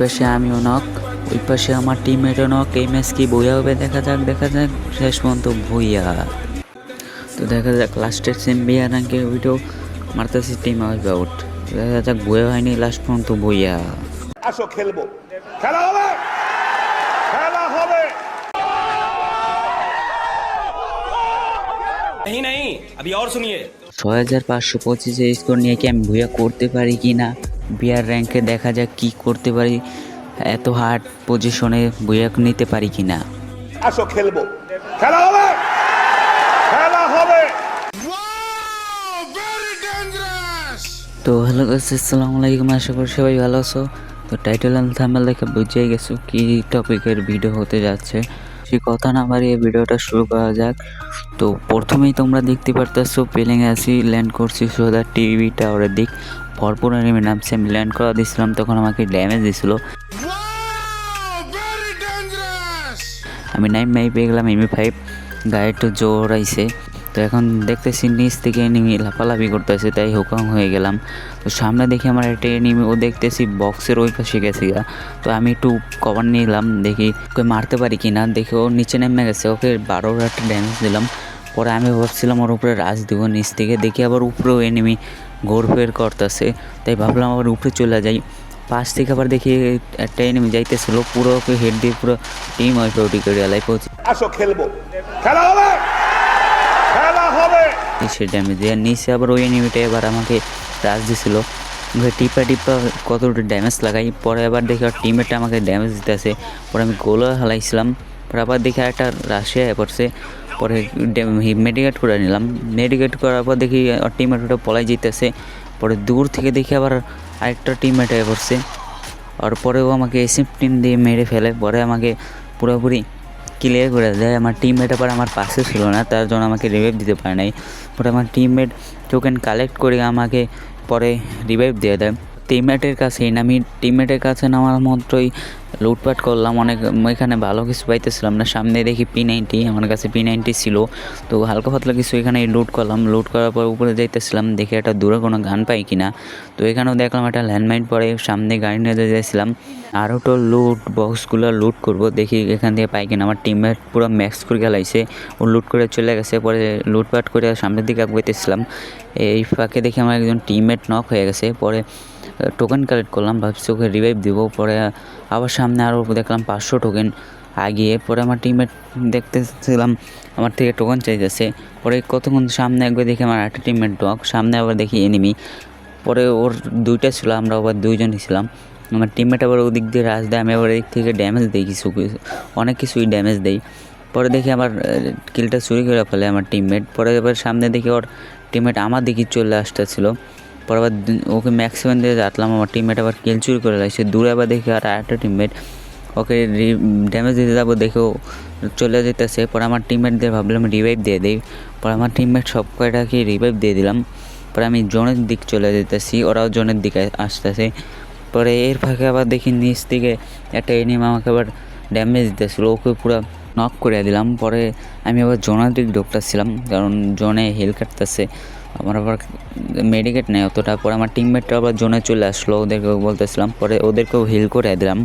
পাশে আমিও নক ওই পাশে আমার টিমমেটও নক এই ম্যাচ কি বইয়া হবে? দেখা যাক দেখা যাক শেষ পর্যন্ত বইয়া। তো দেখা যাক লাস্টের সেম্বিয়া নাকি ওইটাও মারতেছি টিম আউট আউট দেখা যাক বইয়া হয়নি লাস্ট পর্যন্ত বইয়া। আসো খেলব। খেলা হবে! খেলা হবে! ছয় হাজার পাঁচশো পঁচিশে স্কোর নিয়ে কি আমি ভূয়া করতে পারি কি না বিয়ার র্যাঙ্কে দেখা যাক কি করতে পারি এত হার্ড পজিশনে ভুয়া নিতে পারি কি না আসো খেলব। খেলা হবে! খেলা হবে! তো হ্যালো গাইস আসসালামু আলাইকুম আশা করি সবাই ভালো আছো। তো টাইটেল অ্যান্ড থাম্বনেল দেখে বুঝেই গেছো কি টপিকের ভিডিও হতে যাচ্ছে। সে কথা না বাড়িয়ে ভিডিওটা শুরু করা যাক। তো প্রথমেই তোমরা দেখতে পারতেছো পেলিং আসি ল্যান্ড করছি সোজা টিভি টাওয়ারের দিক। ভরপুর নেমে নামছে আমি ল্যান্ড করা দিয়েছিলাম তখন আমাকে ড্যামেজ দিছিল। আমি নাইন মাই পেয়ে গেলাম এমই ফাইভ গায়ে একটু জোর আইছে। তো এখন দেখতেছি নিচ থেকে এনিমি লাফালাফি করতেছে, তাই হুকাম হয়ে গেলাম। তো সামনে দেখি আমার একটা এনিমি ও দেখতেছি বক্সের ওই পাশে গেছে গা। তো আমি একটু কভার নিলাম, দেখি ওকে মারতে পারি কি না দেখি ও নিচে নেমে গেছে, ওকে বারোর একটা ড্যামেজ দিলাম। পরে আমি ভাবছিলাম ওর উপরে রাজ দিব নিচ থেকে, দেখি আবার উপরেও এনিমি ঘোর ফের করতেছে। তাই ভাবলাম আবার উপরে চলে যাই। পাশ থেকে আবার দেখি একটা এনিমি যাইতেছিল পুরো ওকে হেড দিয়ে পুরো টিম ওই ওটি করে এলাই পৌঁছে আসো খেলব। খেলা হবে! খেলা হবে! সে ড্যামেজ দিয়ে নিচে আবার ওই এনিমিটা এবার আমাকে রাজ দিছিল। টিপা টিপা কতটা ড্যামেজ লাগাই। পরে আবার দেখি আর টিমেটা আমাকে ড্যামেজ দিতেছে। পরে আমি গোলও হালাইছিলাম পরে আবার দেখি একটা রাশিয়া পড়ছে। পরে মেডিকেট করে নিলাম। মেডিকেট করার পর দেখি টিমেট ওটা পলাই যেতেছে পরে দূর থেকে দেখি আবার আরেকটা টিমমেট হয়ে পড়ছে। আর পরেও আমাকে এসিপ টিম দিয়ে মেরে ফেলে। পরে আমাকে পুরোপুরি ক্লিয়ার করে দেয়। আমার টিমমেট আবার আমার পাশে ছিল না, তার জন্য আমাকে রিভাইভ দিতে পারে নাই। পরে আমার টিমমেট টোকেন কালেক্ট করে আমাকে পরে রিভাইভ দিয়ে দেয়। টিমমেটের কাছেই না আমি টিমমেটের কাছে নামার মাত্রই লুটপাট করলাম, অনেক, এখানে ভালো কিছু পাইতেছিলাম না। সামনে দেখি পি নাইনটি আমার কাছে পি নাইনটি ছিল। তো হালকা পাতলা কিছু এখানে লুট করলাম। লুট করার পর উপরে যাইতেছিলাম, দেখে একটা দূরে কোনো গান পাই কিনা। তো এখানেও দেখলাম একটা ল্যান্ডমাইন পরে সামনে গাড়ি নিয়ে যাইছিলাম আরও তো লুট বক্সগুলো লুট করব, দেখি এখান থেকে পাই কিনা। আমার টিমমেট পুরো ম্যাক্স করে গেলাইছে। ও লুট করে চলে গেছে, পরে লুটপাট করে সামনের দিকে আগুয়াইতেছিলাম এই ফাঁকে দেখি আমার একজন টিমমেট নক হয়ে গেছে। পরে টোকেন কালেক্ট করলাম, ভাবছি ওকে রিভাইভ দিব। পরে আবার সামনে আরও দেখলাম পাঁচশো টোকেন আগিয়ে পরে আমার টিমমেট দেখতেছিলাম, আমার থেকে টোকেন চাইতেছে পরে কতক্ষণ সামনে একবার দেখি আমার একটা টিমমেট ডগ সামনে আবার দেখি এনিমি পরে ওর দুইটা ছিল, আমরা আবার দুইজনই ছিলাম। আমার টিমমেট আবার ওদিক দিয়ে রাজ দেয়, আমি আবার এদিক থেকে ড্যামেজ দিই কিছু অনেক কিছুই ড্যামেজ দেই। পরে দেখি আমার কিলটা চুরি করে ফেলে আমার টিমমেট পরে এবার সামনে দেখি ওর টিমমেট আমার দিকে চলে আসতেছিল। পরে আবার ওকে ম্যাক্সিমাম দিয়ে যাতলাম আমার টিমমেট আবার কিল চুরি করে লাগছে দূরে আবার দেখি আর একটা টিমমেট ওকে ড্যামেজ দিতে যাব দেখেও চলে যেতেছে। পরে আমার টিমমেট দিয়ে ভাবলাম রিভাইভ দিয়ে দিই। পরে আমার টিমমেট সব কয়টাকে রিভাইভ দিয়ে দিলাম। পরে আমি জোনের দিক চলে যেতেছি, ওরাও জোনের দিকে আসতেছে। পরে এর ফাঁকে আবার দেখি নিচ দিকে একটা এনিম আমাকে আবার ড্যামেজ দিতেছিল, ওকে পুরো নক করে দিলাম। পরে আমি আবার জোনের দিক ঢুকতেছিলাম, কারণ জোনে হিল কাটতেছে। আমার আবার মেডিকেট নেই, অতটা পরে আমার টিমমেটটা আবার জোনে চলে আসলো, ওদেরকেও বলতেছিলাম। পরে ওদেরকেও হিল করে দিলাম।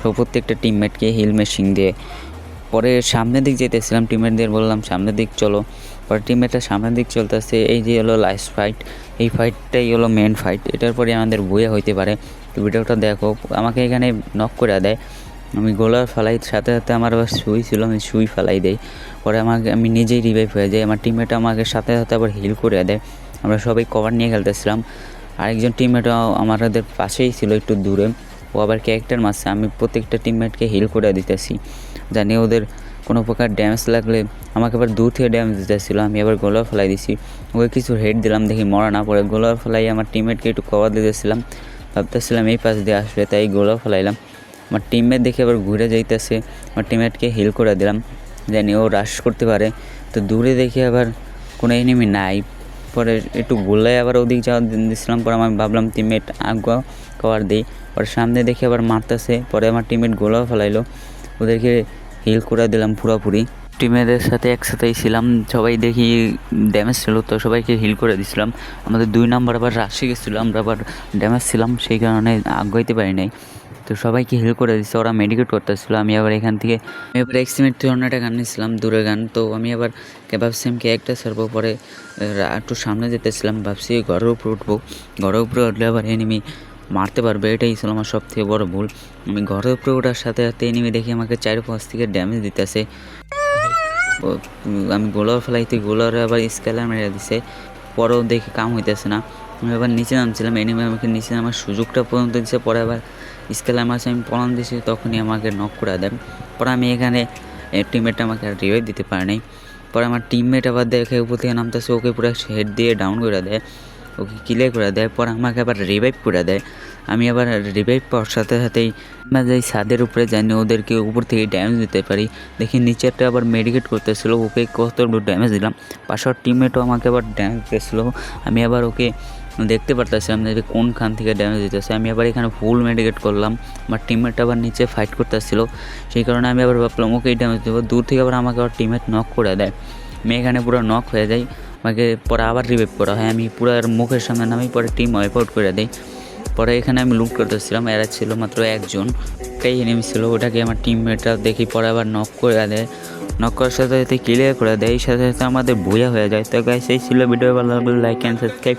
তো প্রত্যেকটা টিমমেটকে হিল মেশিন দিয়ে। পরে সামনের দিক যেতেছিলাম টিমমেটদের বললাম, সামনের দিক চলো। পরে টিমমেটটা সামনের দিক চলতেছে, এই যে হলো লাস্ট ফাইট এই ফাইটটাই হলো মেন ফাইট এটার পরে আমাদের বইয়া হইতে পারে। ভিডিওটা দেখো, আমাকে এখানে নক করে দেয়। আমি গোলার ফালাই, সাথে সাথে আমার আবার সুই ছিল, আমি সুই ফালাই দেই। পরে আমাকে, আমি নিজেই রিভাইভ হয়ে যাই। আমার টিমমেট আমাকে সাথে সাথে আবার হিল করে দেয়। আমরা সবাই কভার নিয়ে খেলতেছিলাম। আরেকজন টিমমেটও আমাদের পাশেই ছিল একটু দূরে। ও আবার ক্যারেক্টার মারছে। আমি প্রত্যেকটা টিমমেটকে হিল করে দিতেছি। জানি ওদের কোনো প্রকার ড্যামেজ লাগলে আমাকে আবার দূর থেকে ড্যামেজ দিতেছিল। আমি আবার গোলার ফেলাই দিছি। ওকে কিছু হেড দিলাম, দেখি মরা না পড়ে। গোলার ফেলাই আমার টিমমেটকে একটু কভার দিতেছিলাম। ভাবতেছিলাম এই পাশ দিয়ে আসবে, তাই গোলার ফেলাইলাম। আমার টিমমেট দেখে আবার ঘুরে যাইতেছে। আমার টিমমেটকে হিল করে দিলাম। জানি ও রাশ করতে পারে। তো দূরে দেখে আবার কোনো এনিমি নাই। পরে একটু গোলায় আবার ওদিক যাওয়া দিয়েছিলাম পরে আমি ভাবলাম টিমমেট আগুয়া কভার দিই পরে সামনে দেখে আবার মারতেছে। পরে আমার টিমমেট গোলাও ফেলাইলো। ওদেরকে হিল করে দিলাম পুরোপুরি। টিমেদের সাথে একসাথেই ছিলাম। সবাই দেখি ড্যামেজ ছিল, তো সবাইকে হিল করে দিছিলাম। আমাদের দুই নাম্বার আবার রাশি গেছিল। আমরা আবার ড্যামেজ ছিলাম। সেই কারণে আগাইতে পারি নাই। তো সবাইকে হেল্প করে দিচ্ছে ওরা মেডিকেট করতেছিল, আমি আবার এখান থেকে আমি এবার এক্সিমেট টুর্নাটা গান নিয়েছিলাম, দূরে গান। তো আমি আবার কে ভাবছিলাম কি একটা সারবো পরে একটু সামনে যেতেছিলাম, ভাবছি ঘরের উপরে উঠবো। ঘরের উপরে উঠলে আবার এনিমি মারতে পারবে, এটাই ছিল আমার সব থেকে বড় ভুল। আমি ঘরের উপরে ওঠার সাথে সাথে এনিমি দেখি আমাকে চার পাঁচ থেকে ড্যামেজ দিতেছে। আমি গোলার ফেলাইতে গোলার আবার স্কেলার মেরে দিছে। পরেও দেখে কাম হইতেছে না। আমি আবার নিচে নামছিলাম এনিমে আমাকে নিচে নামার সুযোগটা পর্যন্ত দিচ্ছে পরে আবার স্কেলার মাসে আমি পলান দিয়েছি তখনই আমাকে নক করে দেন। পরে আমি এখানে টিমমেটটা আমাকে আর রিভাইভ দিতে পারে নাই। পরে আমার টিমমেট আবার দেখে উপর থেকে নামতেছে, ওকে পুরো হেড দিয়ে ডাউন করে দেয়, ওকে ক্লিয়ার করে দেয়। পরে আমাকে আবার রিভাইভ করে দেয়। আমি আবার রিভাইভ পাওয়ার সাথে সাথেই আমরা যাই ছাদের উপরে জানি ওদেরকে উপর থেকে ড্যামেজ দিতে পারি। দেখি নিচেরটা আবার মেডিকেট করতেছিল, ওকে কত ড্যামেজ দিলাম। পাশের টিমমেটও আমাকে আবার ড্যামেজ দিতেছিল। আমি আবার ওকে দেখতে পারতেছিলাম না যে কোনখান থেকে ড্যামেজ দিতেছে। আমি আবার এখানে ফুল মেডিকেট করলাম, আমার টিমমেট আবার নিচে ফাইট করতেছিল। সেই কারণে আমি আবার ভাবলাম ওকেই ড্যামেজ দেবো। দূর থেকে আবার আমাকে আবার টিমমেট নক করে দেয়। আমি এখানে পুরো নক হয়ে যাই আমাকে পরে আবার রিভাইভ করা হয়। আমি পুরো মুখের সামনে নামি পরে টিম ওয়াইপ আউট করে দেয় পরে এখানে আমি লুট করতেছিলাম। এরা ছিল মাত্র একজন। একটাই এনিমি ছিল, ওটাকে আমার টিমমেটরা দেখি পরে আবার নক করে দেয়। নক করার সাথে সাথে ক্লিয়ার করে দেয়। এই সাথে সাথে আমাদের বোঝা হয়ে যায়। তো গাইস এই ছিল ভিডিও ভালো লাগলে লাইক অ্যান্ড সাবস্ক্রাইব